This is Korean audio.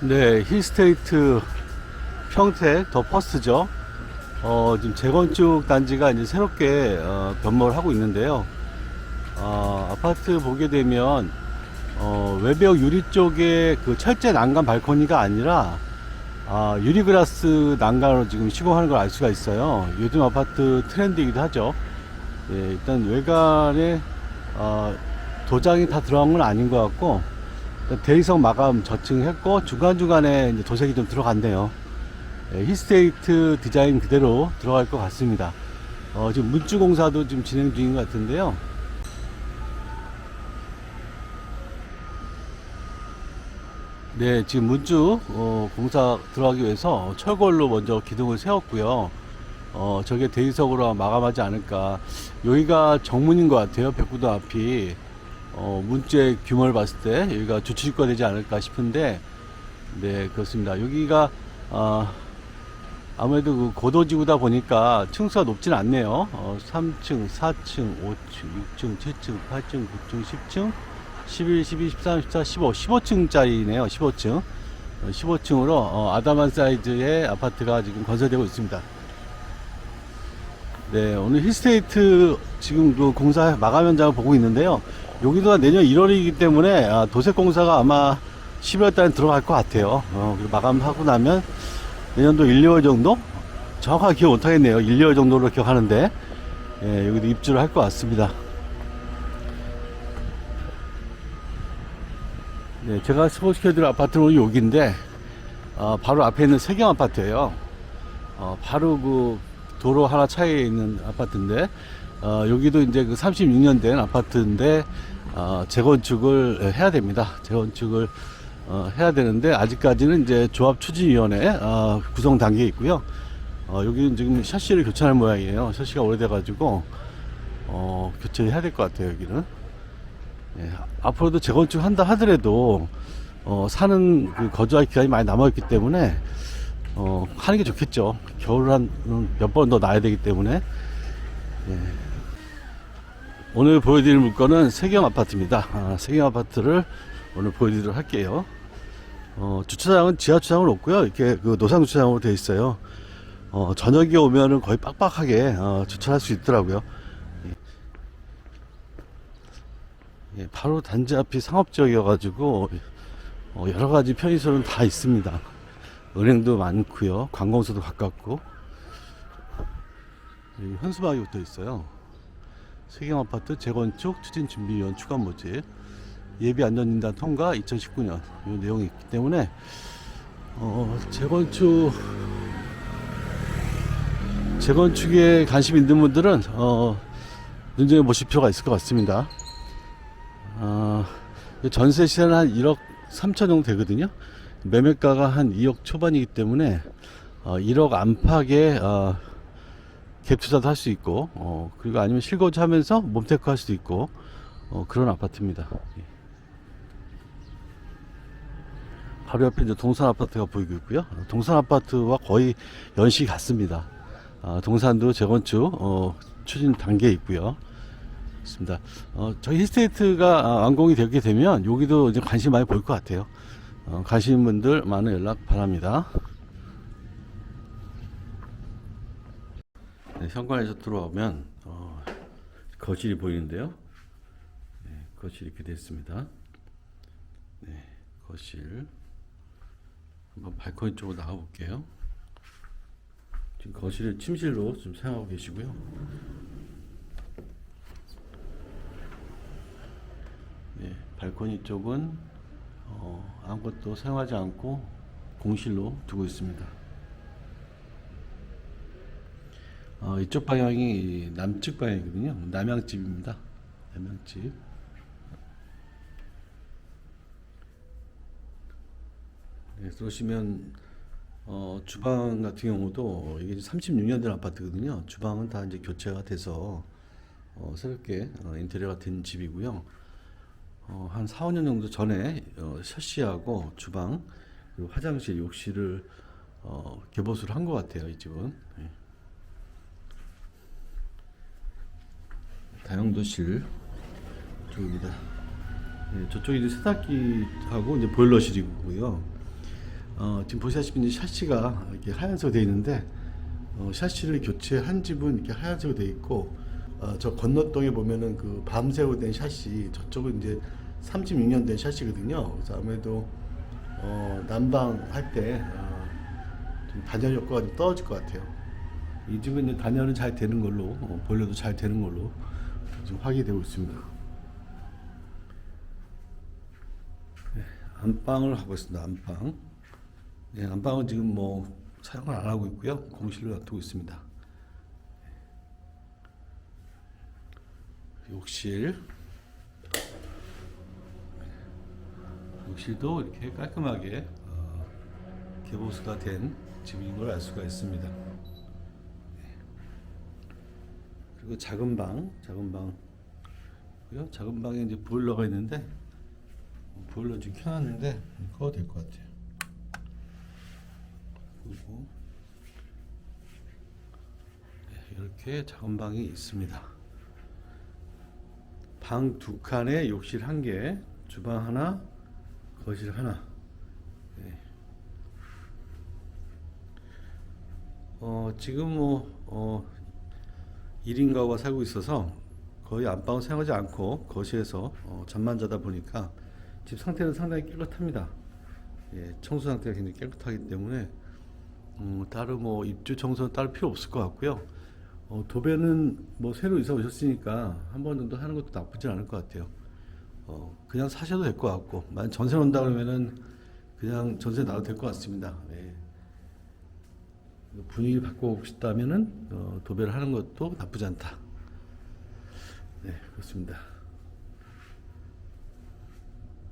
네, 힐스테이트 평택 더 퍼스트죠. 어, 지금 재건축 단지가 이제 새롭게 어, 변모를 하고 있는데요. 어, 아파트 보게 되면 어, 외벽 유리 쪽에 그 철제 난간 발코니가 아니라 아, 유리그라스 난간으로 지금 시공하는 걸 알 수가 있어요. 요즘 아파트 트렌드이기도 하죠. 예, 일단 외관에 어, 도장이 다 들어간 건 아닌 것 같고 대리석 마감 저층했고 중간중간에 도색이 좀 들어갔네요. 예, 힐스테이트 디자인 그대로 들어갈 것 같습니다. 어, 지금 문주 공사도 지금 진행 중인 것 같은데요. 네, 지금 문주 어, 공사 들어가기 위해서 철골로 먼저 기둥을 세웠고요. 어, 저게 대리석으로 마감하지 않을까. 여기가 정문인 것 같아요. 백구도 앞이. 어, 문주의 규모를 봤을 때 여기가 주차지구가 되지 않을까 싶은데, 네, 그렇습니다. 여기가, 어, 아무래도 그 고도지구다 보니까 층수가 높진 않네요. 어, 3층, 4층, 5층, 6층, 7층, 8층, 9층, 10층, 11, 12, 13, 14, 15, 15층짜리네요. 15층. 15층으로 아담한 사이즈의 아파트가 지금 건설되고 있습니다. 네, 오늘 힐스테이트 지금 그 공사 마감 현장을 보고 있는데요. 여기도 내년 1월이기 때문에 아, 도색 공사가 아마 11월 달에 들어갈 것 같아요. 어, 마감하고 나면 내년도 1, 2월 정도? 정확하게 기억 못하겠네요. 1, 2월 정도로 기억하는데, 예, 여기도 입주를 할 것 같습니다. 네, 제가 소개시켜드릴 아파트는 여기인데, 어, 바로 앞에 있는 세경 아파트예요. 어, 바로 그 도로 하나 차이에 있는 아파트인데, 어, 여기도 이제 그 36년 된 아파트인데, 어, 재건축을 해야 됩니다. 재건축을 어, 해야 되는데, 아직까지는 이제 조합 추진위원회 어, 구성 단계에 있고요. 어, 여기는 지금 샤시를 교체할 모양이에요. 샤시가 오래돼가지고, 어, 교체해야 될 것 같아요, 여기는. 예, 앞으로도 재건축 한다 하더라도 어, 사는 그 거주할 기간이 많이 남아있기 때문에 어, 하는 게 좋겠죠. 겨울 한 몇 번 더 나야 되기 때문에 예. 오늘 보여드릴 물건은 세경 아파트입니다. 아, 세경 아파트를 오늘 보여드리도록 할게요. 어, 주차장은 지하 주차장은 없고요. 이렇게 그 노상 주차장으로 되어 있어요. 어, 저녁에 오면은 거의 빡빡하게 어, 주차할 수 있더라고요. 예, 바로 단지 앞이 상업지역이어가지고 어, 여러 가지 편의시설은 다 있습니다. 은행도 많고요, 관공서도 가깝고 현수막이 붙어 있어요. 세경 아파트 재건축 추진 준비위원 추가 모집 예비 안전진단 통과 2019년 이 내용이 있기 때문에 어, 재건축 재건축에 관심 있는 분들은 어, 눈여겨 보실 필요가 있을 것 같습니다. 어, 전세 시세는 한 1억 3천 정도 되거든요. 매매가가 한 2억 초반이기 때문에 어, 1억 안팎의 어, 갭 투자도 할 수 있고 어, 그리고 아니면 실거주 하면서 몸테크 할 수도 있고 어, 그런 아파트입니다. 예. 바로 옆에 이제 동산 아파트가 보이고 있고요. 동산 아파트와 거의 연식이 같습니다. 아, 동산도 재건축 어, 추진 단계에 있고요. 있습니다. 어, 저희 힐스테이트가 아, 완공이 되게 되면 여기도 이제 관심 많이 보일 것 같아요. 어, 가시는 분들 많은 연락 바랍니다. 현관에서 들어오면 어, 거실이 보이는데요. 네, 거실 이렇게 됐습니다. 네, 거실 한번 발코니 쪽으로 나가 볼게요. 지금 거실을 침실로 좀 사용하고 계시고요. 네, 발코니 쪽은 어, 아무것도 사용하지 않고 공실로 두고 있습니다. 어, 이쪽 방향이 남측 방향이거든요. 남양집입니다. 남양집. 네, 들어오시면 어, 주방 같은 경우도 이게 36년 된 아파트거든요. 주방은 다 이제 교체가 돼서 어, 새롭게 어, 인테리어가 된 집이고요. 어, 한 4, 5년 정도 전에 어, 샤시하고 주방 그리고 화장실, 욕실을 어, 개보수를 한 것 같아요. 이 집은. 예. 다용도실 쪽입니다. 예, 저쪽이 이제 세탁기하고 이제 보일러실이고요. 어, 지금 보시다시피 이제 샤시가 이렇게 하얀색으로 되어 있는데 어, 샤시를 교체한 집은 이렇게 하얀색으로 되어 있고 어, 저 건너동에 보면은 그 밤새로 된 샤시 저쪽은 이제 36년 된 샤시거든요. 그래서 아무래도 어, 난방할 때 어, 좀 단열 효과가 좀 떨어질 것 같아요. 이 집은 이제 단열은 잘 되는 걸로 어, 보일러도 잘 되는 걸로 지금 확인이 되고 있습니다. 네, 안방을 하고 있습니다. 안방. 네, 안방은 지금 뭐 사용을 안 하고 있고요. 공실로 놔두고 있습니다. 욕실. 욕실도 이렇게 깔끔하게 어, 개보수가 된 집인 걸 알 수가 있습니다. 네. 그리고 작은 방, 작은 방고요. 작은 방에 이제 보일러가 있는데 보일러 지금 켜놨는데 꺼도 될 것 같아요. 그리고 네, 이렇게 작은 방이 있습니다. 방 두 칸에 욕실 한 개, 주방 하나, 거실 하나. 네. 어, 지금 뭐, 어, 1인 가구가 살고 있어서 거의 안방을 사용하지 않고 거실에서 어, 잠만 자다 보니까 집 상태는 상당히 깨끗합니다. 예, 청소 상태가 굉장히 깨끗하기 때문에 음, 따로 뭐 입주 청소는 따로 필요 없을 것 같고요. 어, 도배는 뭐 새로 이사 오셨으니까 한 번 정도 하는 것도 나쁘지 않을 것 같아요. 어, 그냥 사셔도 될 것 같고, 만약 전세 온다 그러면은 그냥 전세 나도 될 것 같습니다. 네. 분위기를 바꾸고 싶다면은 어, 도배를 하는 것도 나쁘지 않다. 네, 그렇습니다.